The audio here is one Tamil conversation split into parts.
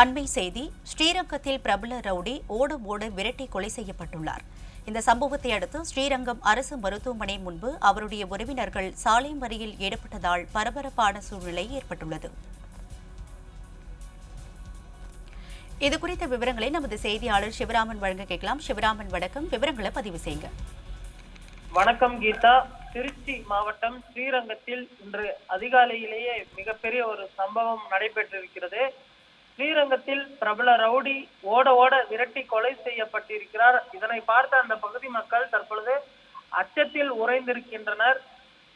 அண்மை செய்தி ஸ்ரீரங்கத்தில் பிரபல ரவுடி ஓடும் ஓட விரட்டி கொலை செய்யப்பட்டுள்ளார். இந்த சம்பவத்தை அடுத்து ஸ்ரீரங்கம் அரசு மருத்துவமனை முன்பு அவருடைய உறவினர்கள் சாலை மறியல் ஈடுபட்டதால் பரபரப்பான சூழ்நிலை ஏற்பட்டுள்ளது. இது குறித்த விவரங்களை நமது செய்தியாளர் சிவராமன் வழங்க கேட்கலாம். சிவராமன் வணக்கம். விவரங்களை பதிவு செய்யுங்க. வணக்கம் கீதா. திருச்சி மாவட்டம் ஸ்ரீரங்கத்தில் இன்று அதிகாலையிலேயே மிகப்பெரிய ஒரு சம்பவம் நடைபெற்றிருக்கிறது. ஸ்ரீரங்கத்தில் பிரபல ரவுடி ஓட ஓட விரட்டி கொலை செய்யப்பட்டிருக்கிறார். இதனை பார்த்த அந்த பகுதி மக்கள் தற்பொழுது அச்சத்தில் உறைந்திருக்கின்றனர்.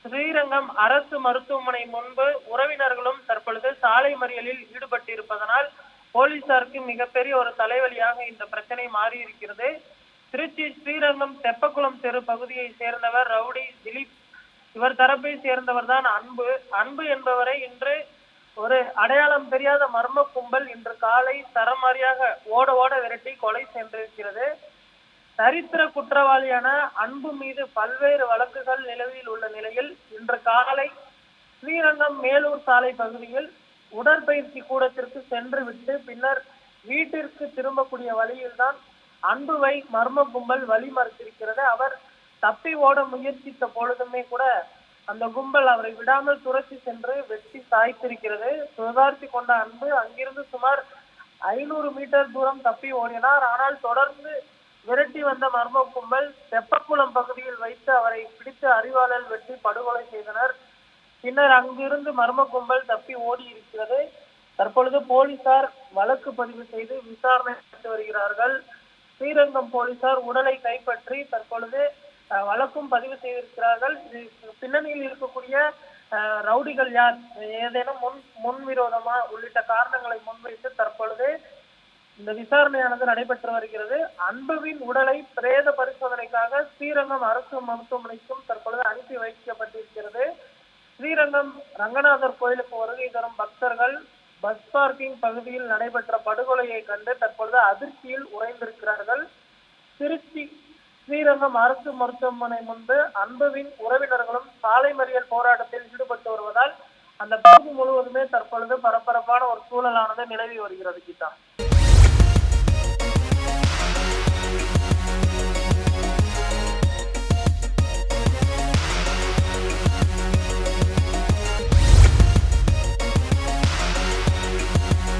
ஸ்ரீரங்கம் அரசு மருத்துவமனை முன்பு உறவினர்களும் தற்பொழுது சாலை மறியலில் ஈடுபட்டிருப்பதனால் போலீசாருக்கு மிகப்பெரிய ஒரு தலைவலியாக இந்த பிரச்சனை மாறி இருக்கிறது திருச்சி ஸ்ரீரங்கம் தெப்பக்குளம் தெரு பகுதியை சேர்ந்தவர் ரவுடி திலீப். இவர் தரப்பை சேர்ந்தவர் தான் அன்பு. அன்பு என்பவரை இன்று ஒரு அடையாளம் தெரியாத மர்ம கும்பல் இன்று காலை தரமாரியாக ஓட ஓட விரட்டி கொலை சென்றிருக்கிறது. சரித்திர குற்றவாளியான அன்பு மீது பல்வேறு வழக்குகள் நிலவில் உள்ள நிலையில் இன்று காலை ஸ்ரீரங்கம் மேலூர் சாலை பகுதியில் உடற்பயிற்சி கூடத்திற்கு சென்று விட்டு பின்னர் வீட்டிற்கு திரும்பக்கூடிய வழியில்தான் அன்புவை மர்ம கும்பல் வழி மறுத்திருக்கிறது அவர் தப்பி ஓட முயற்சித்த பொழுதுமே கூட அந்த கும்பல் அவரை விடாமல் துரத்தி சென்று வெட்டி சாய்த்திருக்கிறது. சுதாரித்து கொண்ட அன்பு அங்கிருந்து சுமார் ஐநூறு மீட்டர் தூரம் தப்பி ஓடினார். ஆனால் தொடர்ந்து விரட்டி வந்த மர்ம கும்பல் தெப்பக்குளம் பகுதியில் வைத்து அவரை பிடித்து அறிவாளல் வெட்டி படுகொலை செய்தனர். பின்னர் அங்கிருந்து மர்ம கும்பல் தப்பி ஓடி இருக்கிறது தற்பொழுது போலீசார் வழக்கு பதிவு செய்து விசாரணை நடத்தி வருகிறார்கள். ஸ்ரீரங்கம் போலீசார் உடலை கைப்பற்றி தற்பொழுது வழக்கும் பதிவு செய்திருக்கிறார்கள். இது பின்னணியில் இருக்கக்கூடிய அஹ், ரவுடிகள் யார்? ஏதேனும் முன் முன்விரோதமா உள்ளிட்ட காரணங்களை முன்வைத்து தற்பொழுது இந்த விசாரணையானது நடைபெற்று வருகிறது. அன்புவின் உடலை பிரேத பரிசோதனைக்காக ஸ்ரீரங்கம் அரசு மருத்துவமனைக்கும் தற்பொழுது அனுப்பி வைக்கப்பட்டிருக்கிறது. ஸ்ரீரங்கம் ரங்கநாதர் கோயிலுக்கு வருகை தரும் பக்தர்கள் பஸ் பார்க்கிங் பகுதியில் நடைபெற்ற படுகொலையை கண்டு தற்பொழுது அதிர்ச்சியில் உறைந்திருக்கிறார்கள். திருச்சி ஸ்ரீரங்கம் அரசு மருத்துவமனை முன்பு அன்புவின் உறவினர்களும் சாலை மறியல் போராட்டத்தில் ஈடுபட்டு வருவதால் அந்த பகுதி முழுவதுமே தற்பொழுது பரபரப்பான ஒரு சூழலானது நிலவி வருகிறது கீதா.